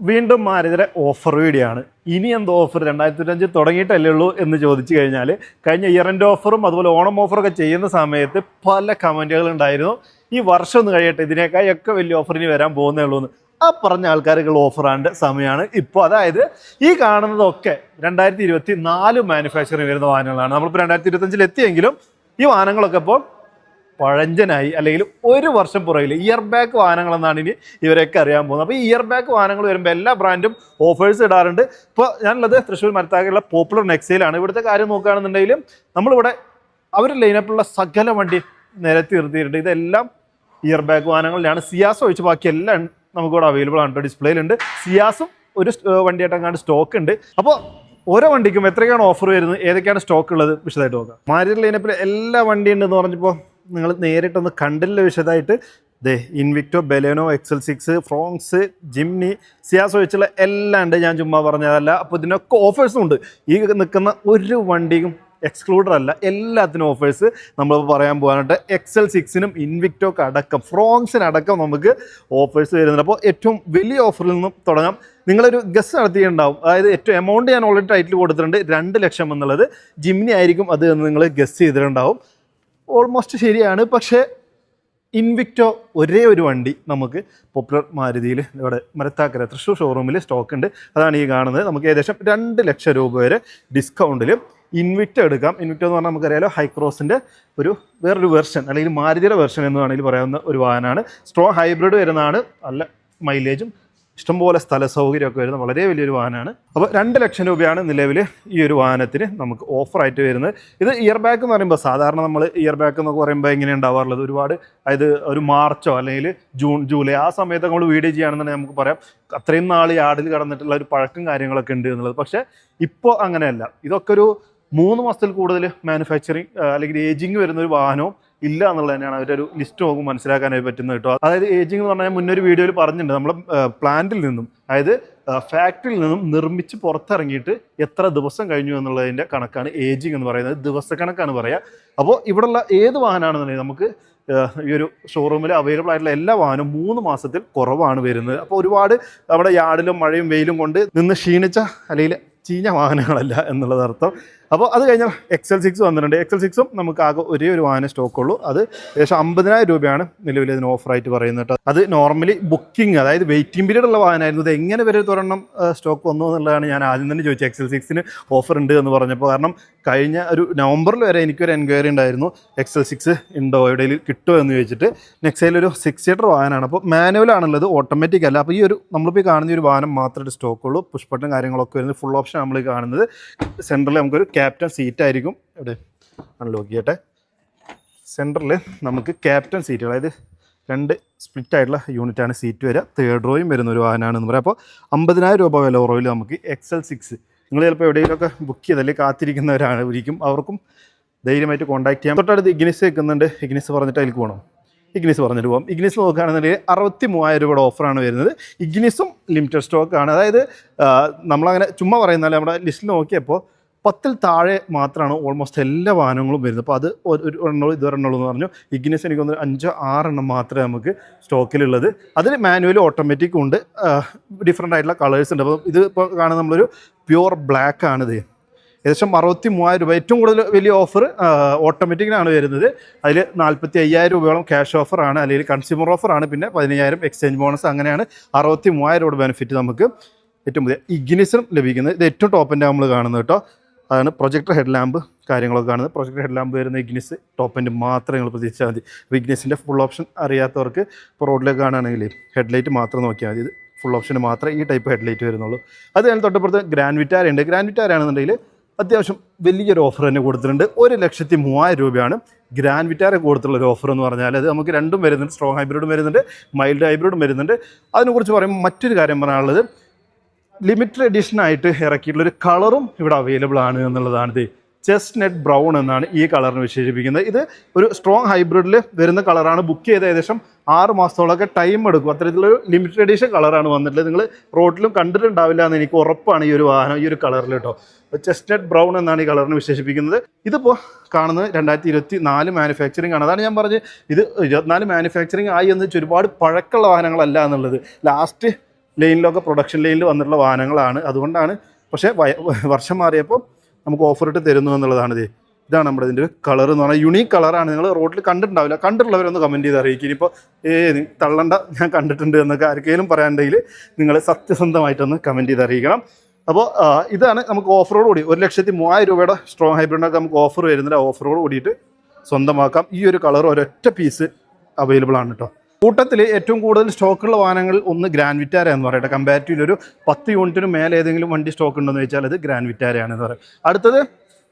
വീണ്ടും മാരുതിയുടെ offer video ആണ് ഇനി എന്ത് ഓഫർ രണ്ടായിരത്തി ഇരുപത്തഞ്ച് തുടങ്ങിയിട്ടല്ലേ ഉള്ളൂ എന്ന് ചോദിച്ചു കഴിഞ്ഞാൽ കഴിഞ്ഞ ഇയർ എൻഡ് ഓഫറും അതുപോലെ ഓണം ഓഫറൊക്കെ ചെയ്യുന്ന സമയത്ത് പല കമന്റുകൾ ഉണ്ടായിരുന്നു. ഈ വർഷം ഒന്ന് കഴിയട്ടെ ഇതിനേക്കാൾ ഒക്കെ വലിയ ഓഫർ ഇനി വരാൻ പോകുന്നേ ഉള്ളൂ എന്ന്. ആ പറഞ്ഞ ഓഫർ ഓഫറാണ്ട് സമയമാണ് ഇപ്പോൾ അതായത് ഈ കാണുന്നതൊക്കെ രണ്ടായിരത്തി ഇരുപത്തി നാല് മാനുഫാക്ചറിങ് വരുന്ന വാഹനങ്ങളാണ്. നമ്മളിപ്പോൾ രണ്ടായിരത്തി ഇരുപത്തഞ്ചിൽ എത്തിയെങ്കിലും ഈ വാഹനങ്ങളൊക്കെ ഇപ്പോൾ പഴഞ്ചനായി അല്ലെങ്കിൽ ഒരു വർഷം പുറകിൽ ഇയർ ബാക്ക് വാഹനങ്ങളെന്നാണ് ഇനി ഇവരൊക്കെ അറിയാൻ പോകുന്നത്. അപ്പോൾ ഇയർ ബാക്ക് വാഹനങ്ങൾ വരുമ്പോൾ എല്ലാ ബ്രാൻഡും ഓഫേഴ്സ് ഇടാറുണ്ട്. ഇപ്പോൾ ഞാനുള്ളത് തൃശ്ശൂർ മരത്താക്കുള്ള പോപ്പുലർ നെക്സയിലാണ്. ഇവിടുത്തെ കാര്യം നോക്കുകയാണെന്നുണ്ടെങ്കിലും നമ്മളിവിടെ അവർ ലൈനപ്പിലുള്ള സകല വണ്ടി നിരത്തി നിർത്തിയിട്ടുണ്ട്. ഇതെല്ലാം ഇയർ ബാക്ക് വാഹനങ്ങളിലാണ്. സിയാസ് ഒഴിച്ച് ബാക്കി എല്ലാം നമുക്കിവിടെ അവൈലബിൾ ആണ്. കേട്ടോ ഡിസ്പ്ലേയിലുണ്ട് സിയാസും ഒരു വണ്ടിയായിട്ടങ്ങാണ്ട് വണ്ടിയായിട്ട് സ്റ്റോക്ക് ഉണ്ട്. അപ്പോൾ ഓരോ വണ്ടിക്കും എത്രയാണ് ഓഫർ വരുന്നത്? ഏതൊക്കെയാണ് സ്റ്റോക്ക് ഉള്ളത്? വിശദമായിട്ട് നോക്കാം. മാരുതി ലൈനപ്പിൽ എല്ലാ വണ്ടി ഉണ്ടെന്ന് പറഞ്ഞപ്പോൾ നിങ്ങൾ നേരിട്ടൊന്ന് കണ്ടില്ല വിശദമായിട്ട്. ദേ Invicto Baleno XL six Fronx Jimny Ciaz ഒഴിച്ചുള്ള എല്ലാം ഉണ്ട്. ഞാൻ ചുമ്മാ പറഞ്ഞതല്ല. അപ്പോൾ ഇതിനൊക്കെ ഓഫേഴ്സും ഉണ്ട്. ഈ നിൽക്കുന്ന ഒരു വണ്ടിയും എക്സ്ക്ലൂഡർ അല്ല. എല്ലാത്തിനും ഓഫേഴ്സ് നമ്മൾ പറയാൻ പോകാനായിട്ട് എക്സൽ സിക്സിനും ഇൻവിക്ടോക്ക് അടക്കം ഫ്രോങ്സിനടക്കം നമുക്ക് ഓഫേഴ്സ് വരുന്നുണ്ട്. അപ്പോൾ ഏറ്റവും വലിയ ഓഫറിൽ നിന്നും തുടങ്ങാം. നിങ്ങളൊരു ഗസ് നടത്തിയിട്ടുണ്ടാവും. അതായത് ഏറ്റവും എമൗണ്ട് ഞാൻ ഓൾറെഡി ടൈറ്റിൽ കൊടുത്തിട്ടുണ്ട്. രണ്ട് ലക്ഷം എന്നുള്ളത്. ജിംനി ആയിരിക്കും അത് എന്ന് നിങ്ങൾ ഗസ് ചെയ്തിട്ടുണ്ടാവും. ഓൾമോസ്റ്റ് ശരിയാണ്. പക്ഷേ ഇൻവിക്റ്റോ ഒരേ ഒരു വണ്ടി നമുക്ക് പോപ്പുലർ മാരുതിയിൽ ഇവിടെ മരത്താക്കര തൃശ്ശൂർ ഷോറൂമിൽ സ്റ്റോക്ക് ഉണ്ട്. അതാണ് ഈ കാണുന്നത്. നമുക്ക് ഏകദേശം രണ്ട് ലക്ഷം രൂപ വരെ ഡിസ്കൗണ്ടിൽ ഇൻവിക്റ്റോ എടുക്കാം. ഇൻവിക്റ്റോ എന്ന് പറഞ്ഞാൽ നമുക്കറിയാലോ ഹൈക്രോസിന്റെ ഒരു വേറൊരു വെർഷൻ അല്ലെങ്കിൽ മാരുതിയുടെ വെർഷൻ എന്ന് വേണമെങ്കിൽ പറയാവുന്ന ഒരു വാഹനമാണ്. സ്ട്രോങ് ഹൈബ്രിഡ് വരുന്നതാണ്. നല്ല മൈലേജും ഇഷ്ടംപോലെ സ്ഥല സൗകര്യമൊക്കെ വരുന്ന വളരെ വലിയൊരു വാഹനമാണ്. അപ്പോൾ രണ്ട് ലക്ഷം രൂപയാണ് നിലവിൽ ഈ ഒരു വാഹനത്തിന് നമുക്ക് ഓഫറായിട്ട് വരുന്നത്. ഇത് ഇയർ ബാക്ക് എന്ന് പറയുമ്പോൾ സാധാരണ നമ്മൾ ഇയർ ബാക്ക് എന്നൊക്കെ പറയുമ്പോൾ എങ്ങനെ ഉണ്ടാവാറുള്ളത്? ഒരുപാട് അതായത് ഒരു മാർച്ചോ അല്ലെങ്കിൽ ജൂൺ ജൂലൈ ആ സമയത്ത് നമ്മൾ വീഡിയോ ചെയ്യുകയാണെന്നുണ്ടെങ്കിൽ നമുക്ക് പറയാം. അത്രയും നാൾ യാർഡിൽ കടന്നിട്ടുള്ള ഒരു പഴക്കം കാര്യങ്ങളൊക്കെ ഉണ്ട് എന്നുള്ളത്. പക്ഷേ ഇപ്പോൾ അങ്ങനെയല്ല. ഇതൊക്കെ ഒരു മൂന്ന് മാസത്തിൽ കൂടുതൽ മാനുഫാക്ചറിങ് അല്ലെങ്കിൽ ഏജിങ് വരുന്ന ഒരു വാഹനവും ഇല്ല എന്നുള്ളത് തന്നെയാണ് അവരുടെ ഒരു ലിസ്റ്റ് നോക്കുമ്പോൾ മനസ്സിലാക്കാനായി പറ്റുന്നത് കേട്ടോ. അതായത് ഏജിങ് എന്ന് പറഞ്ഞാൽ മുന്നൊരു വീഡിയോയിൽ പറഞ്ഞിട്ടുണ്ട്. നമ്മൾ പ്ലാന്റിൽ നിന്നും അതായത് ഫാക്ടറിയിൽ നിന്നും നിർമ്മിച്ച് പുറത്തിറങ്ങിയിട്ട് എത്ര ദിവസം കഴിഞ്ഞു എന്നുള്ളതിന്റെ കണക്കാണ് ഏജിങ് എന്ന് പറയുന്നത്. ദിവസക്കണക്കാണ് പറയുക അപ്പോൾ ഇവിടെയുള്ള ഏത് വാഹനമാണെന്നുണ്ടെങ്കിൽ നമുക്ക് ഈ ഒരു ഷോറൂമിൽ അവൈലബിൾ ആയിട്ടുള്ള എല്ലാ വാഹനവും മൂന്ന് മാസത്തിൽ കുറവാണ് വരുന്നത്. അപ്പോൾ ഒരുപാട് നമ്മുടെ യാർഡിലും മഴയും വെയിലും കൊണ്ട് നിന്ന് ക്ഷീണിച്ച അല്ലെങ്കിൽ ചീഞ്ഞ വാഹനങ്ങളല്ല എന്നുള്ളത് അർത്ഥം. അപ്പോൾ അത് കഴിഞ്ഞാൽ എക്സൽ സിക്സ് വന്നിട്ടുണ്ട്. എക്സൽ സിക്സും നമുക്ക് ആകെ ഒരേ ഒരു വാഹനം സ്റ്റോക്ക് ഉള്ളൂ. അത് ഏകദേശം അമ്പതിനായിരം രൂപയാണ് നിലവിൽ ഇതിന് ഓഫറായിട്ട് പറയുന്നത് അത് നോർമലി ബുക്കിംഗ് അതായത് വെയിറ്റിംഗ് പീരീഡ് ഉള്ള വാഹനമായിരുന്നു ഇത് എങ്ങനെ വരെ തുറണം സ്റ്റോക്ക് വന്നു എന്നുള്ളതാണ് ഞാൻ ആദ്യം തന്നെ ചോദിച്ചത്. എക്സൽ സിക്സിന് ഓഫർ ഉണ്ട് എന്ന് പറഞ്ഞപ്പോൾ. കാരണം കഴിഞ്ഞ ഒരു നവംബറിൽ വരെ എനിക്കൊരു എൻക്വയറി ഉണ്ടായിരുന്നു. എക്സൽ സിക്സ് ഉണ്ടോ എവിടെയെങ്കിലും കിട്ടുമോ എന്ന് ചോദിച്ചിട്ട്. നെക്സയിൽ ഒരു സിക്സ് സീറ്റർ വാഹനമാണ്. അപ്പോൾ മാനുവലാണുള്ളത് ഓട്ടോമാറ്റിക് അല്ല. അപ്പോൾ ഈ ഒരു നമ്മളിപ്പോൾ കാണുന്ന ഒരു വാഹനം മാത്രമേ സ്റ്റോക്ക് ഉള്ളൂ. പുഷ്പട്ടും കാര്യങ്ങളൊക്കെ വരുന്നത് ഫുൾ ഓപ്ഷൻ നമ്മൾ കാണുന്നത്. സെന്ററിൽ നമുക്കൊരു ക്യാപ്റ്റൻ സീറ്റ് ആയിരിക്കും. ഇവിടെ അൺലോക്ക് ചെയ്യട്ടെ. സെന്ററിൽ നമുക്ക് ക്യാപ്റ്റൻ സീറ്റ് അതായത് രണ്ട് സ്പ്ലിറ്റ് ആയിട്ടുള്ള യൂണിറ്റാണ് സീറ്റ് വരിക. തേർഡ് റോയും വരുന്ന ഒരു വാഹനമാണെന്ന് പറയാം. അപ്പോൾ അമ്പതിനായിരം രൂപ വില കുറവിൽ നമുക്ക് എക്സൽ സിക്സ് നിങ്ങൾ ചിലപ്പോൾ എവിടെയെങ്കിലുമൊക്കെ ബുക്ക് ചെയ്തല്ലേ കാത്തിരിക്കുന്നവരാണ് ഒരിക്കും അവർക്കും ധൈര്യമായിട്ട് കോൺടാക്ട് ചെയ്യാം. തൊട്ടടുത്ത് ഇഗ്നിസ് വെക്കുന്നുണ്ട്. ഇഗ്നിസ് പറഞ്ഞിട്ട് അതിലേക്ക് പോകണം ഇഗ്നിസ് പറഞ്ഞിട്ട് പോകാം ഇഗ്നിസ് നോക്കുകയാണെന്നുണ്ടെങ്കിൽ അറുപത്തി മൂവായിരം രൂപയുടെ ഓഫറാണ് വരുന്നത്. ഇഗ്നിസും ലിമിറ്റഡ് സ്റ്റോക്കാണ് അതായത് നമ്മളങ്ങനെ ചുമ്മാ പറയുന്നതല്ല. നമ്മുടെ ലിസ്റ്റിൽ നോക്കിയപ്പോൾ പത്തിൽ താഴെ മാത്രമാണ് ഓൾമോസ്റ്റ് എല്ലാ വാഹനങ്ങളും വരുന്നത്. അപ്പോൾ അത് ഒരു എണ്ണോ ഇതൊരെണ്ണുള്ളൂ എന്ന് പറഞ്ഞു. ഇഗ്നിസ് എനിക്ക് തോന്നുന്നു അഞ്ചോ ആറെണ്ണം മാത്രമേ നമുക്ക് സ്റ്റോക്കിലുള്ളത് അതിൽ മാനുവൽ ഓട്ടോമാറ്റിക് ഉണ്ട്. ഡിഫറെന്റ് ആയിട്ടുള്ള കളേഴ്സ് ഉണ്ട്. അപ്പോൾ ഇത് ഇപ്പോൾ കാണുന്ന നമ്മളൊരു പ്യുവർ ബ്ലാക്ക് ആണിത് ഏകദേശം അറുപത്തി മൂവായിരം രൂപ. ഏറ്റവും കൂടുതൽ വലിയ ഓഫർ ഓട്ടോമാറ്റിക്കിനാണ് വരുന്നത്. അതിൽ നാൽപ്പത്തി അയ്യായിരം രൂപയോളം ക്യാഷ് ഓഫറാണ് അല്ലെങ്കിൽ കൺസ്യൂമർ ഓഫറാണ് പിന്നെ പതിനയ്യായിരം എക്സ്ചേഞ്ച് ബോണസ് അങ്ങനെയാണ് അറുപത്തി മൂവായിരം രൂപയുടെ ബെനിഫിറ്റ് നമുക്ക് ഏറ്റവും പുതിയ ഇഗ്നിസും ലഭിക്കുന്നത്. ഇത് ഏറ്റവും ടോപ്പിന്റെ നമ്മൾ കാണുന്നത് കേട്ടോ. അതാണ് പ്രൊജക്ടർ ഹെഡ് ലാമ്പ് കാര്യങ്ങളൊക്കെ കാണുന്നത്. പ്രൊജക്ടർ ഹെഡ് ലാമ്പ് വരുന്ന ഇഗ്നിസ് ടോപ്പ് എന്റെ മാത്രം നിങ്ങൾ പ്രതീക്ഷിച്ചാൽ മതി. ഇഗ്നിസിന്റെ ഫുൾ ഓപ്ഷൻ അറിയാത്തവർക്ക് ഇപ്പോൾ റോഡിലേക്ക് കാണുകയാണെങ്കിൽ ഹെഡ്ലൈറ്റ് മാത്രം നോക്കിയാൽ മതി. ഇത് ഫുൾ ഓപ്ഷന് മാത്രമേ ഈ ടൈപ്പ് ഹെഡ്ലൈറ്റ് വരുന്നുള്ളൂ. അത് കഴിഞ്ഞ് തൊട്ടപ്പുറത്ത് ഗ്രാൻഡ് വിറ്റാര ഉണ്ട്. ഗ്രാൻഡ് വിറ്റാര ആണെന്നുണ്ടെങ്കിൽ അത്യാവശ്യം വലിയൊരു ഓഫർ തന്നെ കൊടുത്തിട്ടുണ്ട്. ഒരു ലക്ഷത്തി മൂവായിരം രൂപയാണ് ഗ്രാൻഡ് വിറ്റാര കൊടുത്തുള്ള ഒരു ഓഫർ എന്ന് പറഞ്ഞാൽ അത് നമുക്ക് രണ്ടും വരുന്നുണ്ട്. സ്ട്രോങ് ഹൈബ്രിഡും വരുന്നുണ്ട്. മൈൽഡ് ഹൈബ്രിഡും വരുന്നുണ്ട്. അതിനെക്കുറിച്ച് പറയുമ്പോൾ മറ്റൊരു കാര്യം പറയാനുള്ളത് ലിമിറ്റഡ് എഡിഷൻ ആയിട്ട് ഇറക്കിയിട്ടുള്ള ഒരു കളറും ഇവിടെ അവൈലബിൾ ആണ് എന്നുള്ളതാണ് ഇത് ചെസ്റ്റ് നെറ്റ് ബ്രൗൺ എന്നാണ് ഈ കളറിന് വിശേഷിപ്പിക്കുന്നത്. ഇത് ഒരു സ്ട്രോങ് ഹൈബ്രിഡിൽ വരുന്ന കളറാണ്. ബുക്ക് ചെയ്ത് ഏകദേശം ആറ് മാസത്തോളമൊക്കെ ടൈം എടുക്കും. അത്തരത്തിലൊരു ലിമിറ്റഡ് എഡീഷൻ കളറാണ് വന്നിട്ടുള്ളത്. നിങ്ങൾ റോഡിലും കണ്ടിട്ടുണ്ടാവില്ല എന്ന് എനിക്ക് ഉറപ്പാണ് ഈ ഒരു വാഹനം ഈ ഒരു കളറിൽ കേട്ടോ. ചെസ്റ്റ് നെറ്റ് ബ്രൗൺ എന്നാണ് ഈ കളറിന് വിശേഷിപ്പിക്കുന്നത്. ഇതിപ്പോൾ കാണുന്നത് രണ്ടായിരത്തി ഇരുപത്തി നാല് മാനുഫാക്ചറിങ് ആണ്. അതാണ് ഞാൻ പറഞ്ഞത്. ഇത് ഇരുപത്തിനാല് മാനുഫാക്ചറിങ് ആയി എന്ന് വെച്ചാൽ ഒരുപാട് പഴക്കമുള്ള വാഹനങ്ങളല്ല എന്നുള്ളത്. ലാസ്റ്റ് ലൈനിലൊക്കെ പ്രൊഡക്ഷൻ ലൈനിൽ വന്നിട്ടുള്ള വാഹനങ്ങളാണ്. അതുകൊണ്ടാണ് പക്ഷേ വർഷം മാറിയപ്പോൾ നമുക്ക് ഓഫർ ഇട്ട് തരുന്നു എന്നുള്ളതാണ് ഇത് ഇതാണ് നമ്മുടെ ഇതിന്റെ കളർ എന്ന് പറഞ്ഞാൽ യുണീക്ക് കളറാണ് നിങ്ങൾ റോഡിൽ കണ്ടിട്ടുണ്ടാവില്ല. കണ്ടിട്ടുള്ളവരൊന്ന് കമന്റ് ചെയ്ത് അറിയിക്കും. ഇനിയിപ്പോൾ ഏ തള്ളണ്ട ഞാൻ കണ്ടിട്ടുണ്ട് എന്നൊക്കെ ആർക്കെങ്കിലും പറയാനുണ്ടെങ്കിൽ നിങ്ങൾ സത്യസന്ധമായിട്ടൊന്ന് കമന്റ് ചെയ്ത് അറിയിക്കണം. അപ്പോൾ ഇതാണ് നമുക്ക് ഓഫറോട് കൂടി. ഒരു ലക്ഷത്തി മൂവായിരം രൂപയുടെ സ്ട്രോങ് ഹൈബ്രിഡൊക്കെ നമുക്ക് ഓഫർ വരുന്നുണ്ട് ഓഫറോട് കൂടിയിട്ട് സ്വന്തമാക്കാം. ഈ ഒരു കളർ ഒരൊറ്റ പീസ് അവൈലബിൾ ആണ് കേട്ടോ കൂട്ടത്തിൽ ഏറ്റവും കൂടുതൽ സ്റ്റോക്കുള്ള വാഹനങ്ങൾ ഒന്ന് ഗ്രാൻഡ് വിറ്റാര എന്ന് പറയട്ടെ. കമ്പാരിറ്റീവ്ലി ഒരു പത്ത് യൂണിറ്റിന് മേലെ ഏതെങ്കിലും വണ്ടി സ്റ്റോക്ക് ഉണ്ടെന്ന് വെച്ചാൽ അത് ഗ്രാൻഡ് വിറ്റാരയാണ് എന്ന് പറയും. അടുത്തത്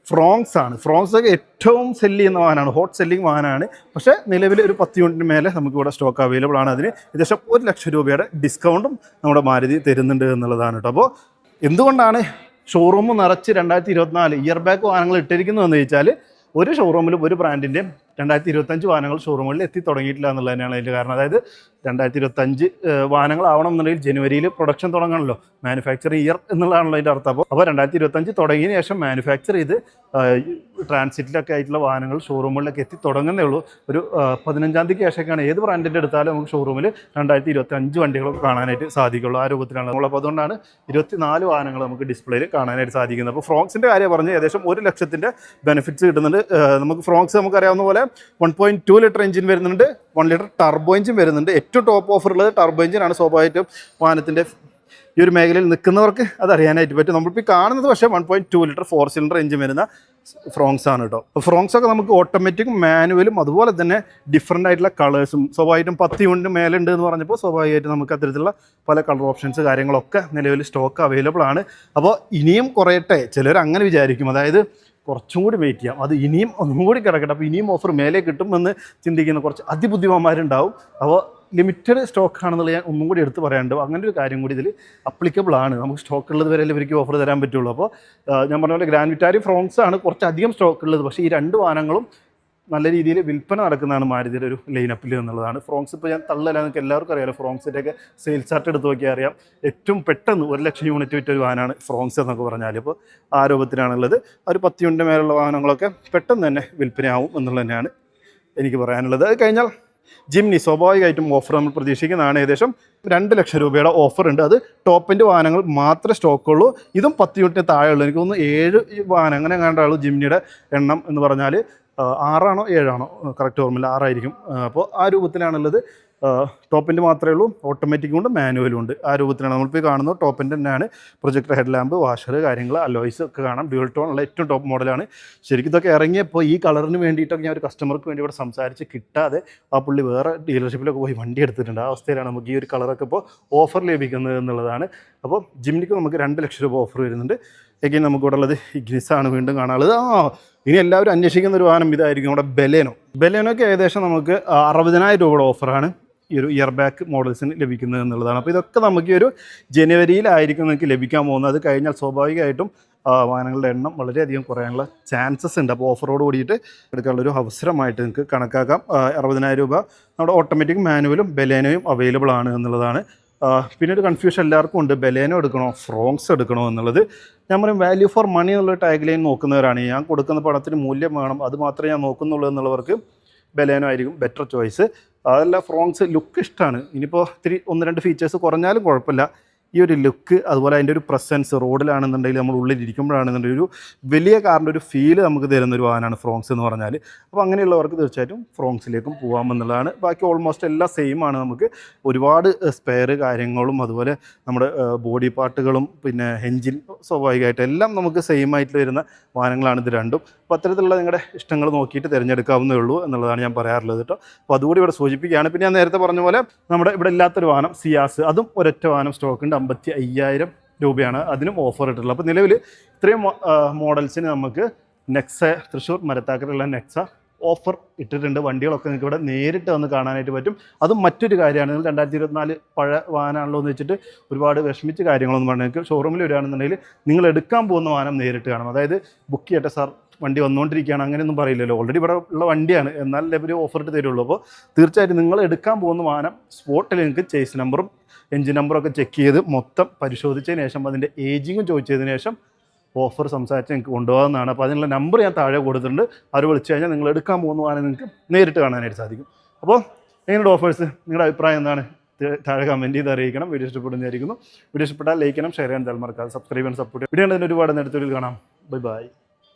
ഫ്രോങ്സ് ആണ്. ഫ്രോങ്സ് ഒക്കെ ഏറ്റവും സെല്ല് ചെയ്യുന്ന വാഹനമാണ്. ഹോട്ട് സെല്ലിംഗ് വാഹനമാണ്. പക്ഷേ നിലവിൽ ഒരു പത്ത് യൂണിറ്റിന് മേലെ നമുക്ക് ഇവിടെ സ്റ്റോക്ക് അവൈലബിൾ ആണ്. അതിന് ഏകദേശം ഒരു ലക്ഷം രൂപയുടെ ഡിസ്കൗണ്ടും നമ്മുടെ മാരുതി തരുന്നുണ്ട് എന്നുള്ളതാണ് കേട്ടോ. അപ്പോൾ എന്തുകൊണ്ടാണ് ഷോറൂം നിറച്ച് രണ്ടായിരത്തി ഇരുപത്തിനാല് ഇയർ ബാക്ക് വാഹനങ്ങൾ ഇട്ടിരിക്കുന്നതെന്ന് ചോദിച്ചാൽ ഒരു ഷോറൂമിലും ഒരു ബ്രാൻഡിന്റെയും രണ്ടായിരത്തി ഇരുപത്തഞ്ച് വാഹനങ്ങൾ ഷോറൂമുകളിൽ എത്തി തുടങ്ങിയിട്ടില്ല എന്നുള്ളത് തന്നെയാണ് അതിന്റെ കാരണം. അതായത് രണ്ടായിരത്തി ഇരുപത്തഞ്ച് വാഹനങ്ങളാവണം എന്നുണ്ടെങ്കിൽ ജനുവരിയിൽ പ്രൊഡക്ഷൻ തുടങ്ങണമല്ലോ മാനുഫാക്ചർ ഇയർ എന്നുള്ളതാണല്ലോ അതിന്റെ അർത്ഥം. അപ്പോൾ അപ്പോൾ രണ്ടായിരത്തി ഇരുപത്തഞ്ച് തുടങ്ങിയതിന് ശേഷം മാനുഫാക്ചർ ചെയ്ത് ട്രാൻസിറ്റിലൊക്കെ ആയിട്ടുള്ള വാഹനങ്ങൾ ഷോറൂമുകളിലൊക്കെ എത്തി തുടങ്ങുന്നേ ഉള്ളൂ. ഒരു പതിനഞ്ചാം തീയതി ശേഷമൊക്കെയാണ് ഏത് ബ്രാൻഡിന്റെ എടുത്താലും നമുക്ക് ഷോറൂമിൽ രണ്ടായിരത്തി ഇരുപത്തി അഞ്ച് വണ്ടികളൊക്കെ കാണാനായിട്ട് സാധിക്കുള്ളൂ ആ രൂപത്തിലാണ്. നമ്മളപ്പോൾ അതുകൊണ്ടാണ് ഇരുപത്തിനാല് വാഹനങ്ങൾ നമുക്ക് ഡിസ്പ്ലേയിൽ കാണാനായിട്ട് സാധിക്കുന്നത്. അപ്പോൾ ഫ്രോക്സിന്റെ കാര്യം പറഞ്ഞ് ഏകദേശം ഒരു ലക്ഷത്തിന്റെ ബെനിഫിറ്റ്സ് കിട്ടുന്നുണ്ട്. നമുക്ക് ഫ്രോക്സ് നമുക്കറിയാവുന്ന പോലെ one point two litre engine വരുന്നുണ്ട് വൺ ലിറ്റർ ടർബോ എഞ്ചിൻ വരുന്നുണ്ട്. ഏറ്റവും ടോപ്പ് ഓഫർ ഉള്ളത് ടർബോ എഞ്ചിനാണ് സ്വാഭാവികമായിട്ടും വാഹനത്തിന്റെ ഈ ഒരു മേഖലയിൽ നിൽക്കുന്നവർക്ക് അത് അറിയാനായിട്ട് പറ്റും. നമ്മളിപ്പോൾ കാണുന്നത് പക്ഷേ one point two litre four cylinder engine വരുന്ന ഫ്രോങ്സ് ആണ് കേട്ടോ ഫ്രോങ്സ് ഒക്കെ നമുക്ക് ഓട്ടോമാറ്റിക്കും മാനുവലും അതുപോലെ തന്നെ ഡിഫറെന്റ് ആയിട്ടുള്ള കളേഴ്സും സ്വാഭാവികമായിട്ടും പത്ത് യൂണിറ്റ് മേലെ ഉണ്ട് എന്ന് പറഞ്ഞപ്പോൾ സ്വാഭാവികമായിട്ടും നമുക്ക് അത്തരത്തിലുള്ള പല കളർ ഓപ്ഷൻസ് കാര്യങ്ങളൊക്കെ നിലവിൽ സ്റ്റോക്ക് അവൈലബിൾ ആണ്. അപ്പോൾ ഇനിയും കുറയട്ടെ. ചിലർ അങ്ങനെ വിചാരിക്കും. അതായത് കുറച്ചും കൂടി വെയിറ്റ് ചെയ്യാം. അത് ഇനിയും ഒന്നും കൂടി കിടക്കട്ടെ. അപ്പോൾ ഇനിയും ഓഫർ മേലെ കിട്ടുമെന്ന് ചിന്തിക്കുന്ന കുറച്ച് അതിബുദ്ധിമാന്മാരുണ്ടാവും. അപ്പോൾ ലിമിറ്റഡ് സ്റ്റോക്ക് ആണെന്നുള്ളത് ഞാൻ ഒന്നും കൂടി എടുത്ത് പറയാനുണ്ട്. അങ്ങനെ ഒരു കാര്യം കൂടി ഇതിൽ അപ്ലിക്കബിൾ ആണ്. നമുക്ക് സ്റ്റോക്ക് ഉള്ളത് വരെ ഇവർക്ക് ഓഫർ തരാൻ പറ്റുള്ളൂ. അപ്പോൾ ഞാൻ പറഞ്ഞ പോലെ ഗ്രാൻഡ് വിറ്റാരി ഫ്രോൺസ് ആണ് കുറച്ചധികം സ്റ്റോക്ക് ഉള്ളത്. പക്ഷേ ഈ രണ്ട് വാഹനങ്ങളും നല്ല രീതിയിൽ വിൽപ്പന നടക്കുന്നതാണ് മാരുതിയുടെ ഒരു ലൈനപ്പിൽ എന്നുള്ളതാണ്. ഫ്രോങ്സ് ഇപ്പോൾ ഞാൻ തള്ളല്ല നിങ്ങൾക്ക് എല്ലാവർക്കും അറിയാലോ. ഫ്രോങ്സിന്റെ ഒക്കെ സെയിൽസ് ചാർട്ട് എടുത്ത് നോക്കിയാൽ അറിയാം. ഏറ്റവും പെട്ടെന്ന് ഒരു ലക്ഷം യൂണിറ്റ് വിറ്റ ഒരു വാഹനമാണ് ഫ്രോങ്സ് എന്നൊക്കെ പറഞ്ഞാൽ ഇപ്പോൾ ആ രൂപത്തിലാണുള്ളത് ഒരു പത്ത് യൂണിറ്റ് മേലുള്ള വാഹനങ്ങളൊക്കെ പെട്ടെന്ന് തന്നെ വിൽപ്പനയാവും എന്നുള്ളത് തന്നെയാണ് എനിക്ക് പറയാനുള്ളത്. അത് കഴിഞ്ഞാൽ ജിംനി സ്വാഭാവികമായിട്ടും ഓഫർ നമ്മൾ പ്രതീക്ഷിക്കുന്നതാണ്. ഏകദേശം രണ്ട് ലക്ഷം രൂപയുടെ ഓഫർ ഉണ്ട്. അത് ടോപ്പിന്റെ വാഹനങ്ങൾ മാത്രമേ സ്റ്റോക്കുള്ളൂ ഇതും പത്ത് യൂണിറ്റിന് താഴെയുള്ളൂ. എനിക്ക് തോന്നുന്നു ഏഴ് വാഹനം അങ്ങനെ കണ്ടാളൂ ജിംനിയുടെ എണ്ണം എന്ന് പറഞ്ഞാൽ ആറാണോ ഏഴാണോ? കറക്റ്റ് ഓർമ്മയില്ല ആറായിരിക്കും. അപ്പോൾ ആ രൂപത്തിലാണുള്ളത്. ടോപ്പിന്റെ മാത്രമേ ഉള്ളൂ. ഓട്ടോമാറ്റിക്കും ഉണ്ട് മാനുവലും ഉണ്ട്. ആ രൂപത്തിലാണ് നമ്മളിപ്പോൾ കാണുന്നത്. ടോപ്പിന്റെ തന്നെയാണ്. പ്രൊജക്ടർ ഹെഡ് ലാമ്പ് വാഷർ കാര്യങ്ങൾ അലോയ്സ് ഒക്കെ കാണാം. ഡ്യൂൾ ടോൺ ഉള്ള ഏറ്റവും ടോപ്പ് മോഡലാണ് ശരിക്കും ഇതൊക്കെ ഇറങ്ങിയപ്പോൾ ഈ കളറിന് വേണ്ടിയിട്ടൊക്കെ ഞാൻ ഒരു കസ്റ്റമർക്ക് വേണ്ടി ഇവിടെ സംസാരിച്ച് കിട്ടാതെ ആ പുള്ളി വേറെ ഡീലർഷിപ്പിലൊക്കെ പോയി വണ്ടി എടുത്തിട്ടുണ്ട്. ആ അവസ്ഥയിലാണ് നമുക്ക് ഈ ഒരു കളറൊക്കെ ഇപ്പോൾ ഓഫർ ലഭിക്കുന്നത് എന്നുള്ളതാണ്. അപ്പോൾ ജിമ്മിനിക്ക് നമുക്ക് രണ്ട് ലക്ഷം രൂപ ഓഫർ വരുന്നുണ്ട്. എഗെയിൻ നമുക്കിവിടെ ഉള്ളത് ഇഗ്നിസാണ് വീണ്ടും കാണാനുള്ളത്. ആ ഇനി എല്ലാവരും അന്വേഷിക്കുന്ന ഒരു വാഹനം ഇതായിരിക്കും നമ്മുടെ ബെലേനോ. ബെലേനോയ്ക്ക് ഏകദേശം നമുക്ക് അറുപതിനായിരം രൂപയുടെ ഓഫറാണ് ഈ ഒരു ഇയർ ബാക്ക് മോഡൽസിന് ലഭിക്കുന്നത് എന്നുള്ളതാണ്. അപ്പോൾ ഇതൊക്കെ നമുക്ക് ഈ ഒരു ജനുവരിയിലായിരിക്കും നിങ്ങൾക്ക് ലഭിക്കാൻ പോകുന്നത്. അത് കഴിഞ്ഞാൽ സ്വാഭാവികമായിട്ടും വാഹനങ്ങളുടെ എണ്ണം വളരെയധികം കുറയാനുള്ള ചാൻസസ് ഉണ്ട്. അപ്പോൾ ഓഫറോട് കൂടിയിട്ട് എടുക്കാനുള്ള ഒരു അവസരമായിട്ട് നിങ്ങൾക്ക് കണക്കാക്കാം. അറുപതിനായിരം രൂപ നമ്മുടെ ഓട്ടോമാറ്റിക് മാനുവലും ബെലേനോയും അവൈലബിൾ ആണ് എന്നുള്ളതാണ് പിന്നെ ഒരു കൺഫ്യൂഷൻ എല്ലാവർക്കും ഉണ്ട്. ബലേനോ എടുക്കണോ? ഫ്രോങ്സ് എടുക്കണോ എന്നുള്ളത്. ഞാൻ പറയും വാല്യൂ ഫോർ മണി എന്നുള്ള ടാഗ് ലൈൻ നോക്കുന്നവരാണ്. ഞാൻ കൊടുക്കുന്ന പണത്തിന് മൂല്യം വേണം. അത് മാത്രമേ ഞാൻ നോക്കുന്നുള്ളൂ എന്നുള്ളവർക്ക് ബലേനോ ആയിരിക്കും ബെറ്റർ ചോയ്സ് അതല്ല ഫ്രോങ്സ് ലുക്ക് ഇഷ്ടമാണ് ഇനിയിപ്പോൾ ഇത്തിരി ഒന്ന് രണ്ട് ഫീച്ചേഴ്സ് കുറഞ്ഞാലും കുഴപ്പമില്ല. ഈ ഒരു ലുക്ക് അതുപോലെ അതിന്റെ ഒരു പ്രസൻസ് റോഡിലാണെന്നുണ്ടെങ്കിൽ നമ്മൾ ഉള്ളിലിരിക്കുമ്പോഴാണെന്നുണ്ടെങ്കിൽ ഒരു വലിയ കാറിന്റെ ഒരു ഫീൽ നമുക്ക് തരുന്ന ഒരു വാഹനമാണ് ഫ്രോങ്സ് എന്ന് പറഞ്ഞാൽ അപ്പോൾ അങ്ങനെയുള്ളവർക്ക് തീർച്ചയായിട്ടും ഫ്രോങ്സിലേക്കും പോകാമെന്നുള്ളതാണ്. ബാക്കി ഓൾമോസ്റ്റ് എല്ലാം സെയിം ആണ് നമുക്ക്. ഒരുപാട് സ്പെയർ കാര്യങ്ങളും അതുപോലെ നമ്മുടെ ബോഡി പാർട്ടുകളും പിന്നെ എൻജിൻ സ്വാഭാവികമായിട്ട് എല്ലാം നമുക്ക് സെയിം ആയിട്ട് വരുന്ന വാഹനങ്ങളാണ് ഇത് രണ്ടും. അപ്പോൾ അത്തരത്തിലുള്ള നിങ്ങളുടെ ഇഷ്ടങ്ങൾ നോക്കിയിട്ട് തിരഞ്ഞെടുക്കാവുന്നേ ഉള്ളൂ എന്നുള്ളതാണ് ഞാൻ പറയാറുള്ളത് കേട്ടോ. അപ്പോൾ അതുകൂടി ഇവിടെ സൂചിപ്പിക്കുകയാണ്. പിന്നെ ഞാൻ നേരത്തെ പറഞ്ഞ പോലെ നമ്മുടെ ഇവിടെ ഇല്ലാത്തൊരു വാഹനം സിയാസ്. അതും ഒരൊറ്റ വാഹനം സ്റ്റോക്ക് ഉണ്ട്. അമ്പത്തി അയ്യായിരം രൂപയാണ് അതിനും ഓഫർ ഇട്ടിട്ടുള്ളത്. അപ്പോൾ നിലവിൽ ഇത്രയും മോഡൽസിന് നമുക്ക് നെക്സ തൃശ്ശൂർ മരത്താക്കരയുള്ള നെക്സ ഓഫർ ഇട്ടിട്ടുണ്ട്. വണ്ടികളൊക്കെ നിങ്ങൾക്ക് ഇവിടെ നേരിട്ട് വന്ന് കാണാനായിട്ട് പറ്റും. അതും മറ്റൊരു കാര്യമാണ്. നിങ്ങൾ രണ്ടായിരത്തി ഇരുപത്തിനാല് പഴയ വാഹനമാണല്ലോ എന്ന് വെച്ചിട്ട് ഒരുപാട് വിഷമിച്ച് കാര്യങ്ങളൊന്നും പറഞ്ഞാൽ ഷോറൂമിൽ വരികയാണെന്നുണ്ടെങ്കിൽ നിങ്ങൾ എടുക്കാൻ പോകുന്ന വാഹനം നേരിട്ട് കാണും. അതായത് ബുക്ക് ചെയ്യട്ടെ സാർ വണ്ടി വന്നുകൊണ്ടിരിക്കുകയാണ് അങ്ങനെയൊന്നും പറയില്ലല്ലോ. ഓൾറെഡി ഇവിടെ ഉള്ള വണ്ടിയാണ്. എന്നാൽ ഇവർ ഓഫർ ഇട്ട് തരുള്ളൂ. അപ്പോൾ തീർച്ചയായിട്ടും നിങ്ങൾ എടുക്കാൻ പോകുന്ന വാഹനം സ്പോട്ടിൽ നിങ്ങൾക്ക് ചേസ് നമ്പറും എഞ്ചിൻ നമ്പറും ഒക്കെ ചെക്ക് ചെയ്ത് മൊത്തം പരിശോധിച്ചതിന് ശേഷം അതിന്റെ ഏജിങ്ങും ചോദിച്ചതിന് ശേഷം ഓഫർ സംസാരിച്ച് നിങ്ങൾക്ക് കൊണ്ടുപോകാവുന്നതാണ്. അപ്പോൾ അതിനുള്ള നമ്പർ ഞാൻ താഴെ കൊടുത്തിട്ടുണ്ട്. അവർ വിളിച്ചു കഴിഞ്ഞാൽ നിങ്ങൾ എടുക്കാൻ പോകുന്ന വാഹനം നിങ്ങൾക്ക് നേരിട്ട് കാണാനായിട്ട് സാധിക്കും. അപ്പോൾ എങ്ങനെയുണ്ട് ഓഫേഴ്സ് നിങ്ങളുടെ അഭിപ്രായം എന്താണ്? താഴെ കമന്റ് ചെയ്ത് അറിയിക്കണം. വീഡിയോ ഇഷ്ടപ്പെടുന്നതായിരിക്കുന്നു. വീഡിയോ ഇഷ്ടപ്പെട്ടാൽ ലൈക്ക് ചെയ്യണം ഷെയർ ചെയ്യാൻ മറക്കാതെ സബ്സ്ക്രൈബ് ചെയ്യാൻ സപ്പോർട്ട് വീഡിയോ കണ്ടതിന് ഒരുപാട് നേരത്തെ കാണാം. Bye bye